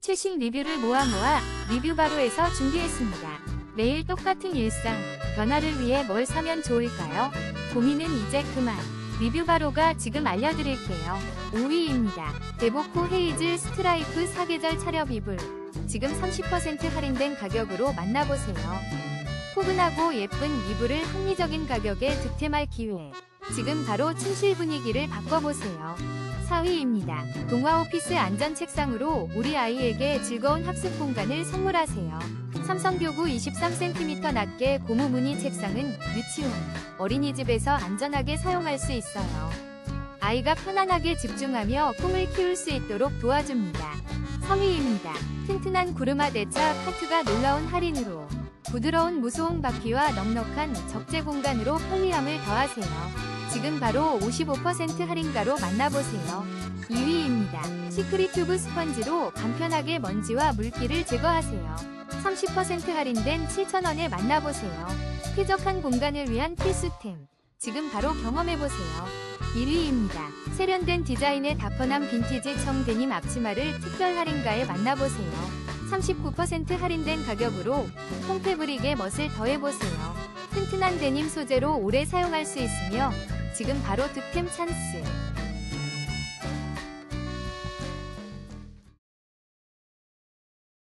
최신 리뷰를 모아 모아 리뷰 바로에서 준비했습니다. 매일 똑같은 일상, 변화를 위해 뭘 사면 좋을까요? 고민은 이제 그만. 리뷰 바로가 지금 알려드릴게요. 5위입니다. 데보코 헤이즐 스트라이프 사계절 차렵 이불. 지금 30% 할인된 가격으로 만나보세요. 포근하고 예쁜 이불을 합리적인 가격에 득템할 기회. 지금 바로 침실 분위기를 바꿔보세요. 4위입니다. 동화 오피스 안전 책상으로 우리 아이에게 즐거운 학습 공간을 선물하세요. 삼성교구 23cm 낮게 고무 무늬 책상은 유치원, 어린이집에서 안전하게 사용할 수 있어요. 아이가 편안하게 집중하며 꿈을 키울 수 있도록 도와줍니다. 3위입니다. 튼튼한 구르마 대차 카트가 놀라운 할인으로 부드러운 무소음 바퀴와 넉넉한 적재 공간으로 편리함을 더하세요. 지금 바로 55% 할인가로 만나보세요. 2위입니다. 시크릿 튜브 스펀지로 간편하게 먼지와 물기를 제거하세요. 30% 할인된 7,000원에 만나보세요. 쾌적한 공간을 위한 필수템. 지금 바로 경험해보세요. 1위입니다. 세련된 디자인의 다펀한 빈티지 청 데님 앞치마를 특별 할인가에 만나보세요. 39% 할인된 가격으로 홈패브릭의 멋을 더해보세요. 튼튼한 데님 소재로 오래 사용할 수 있으며 지금 바로 득템 찬스.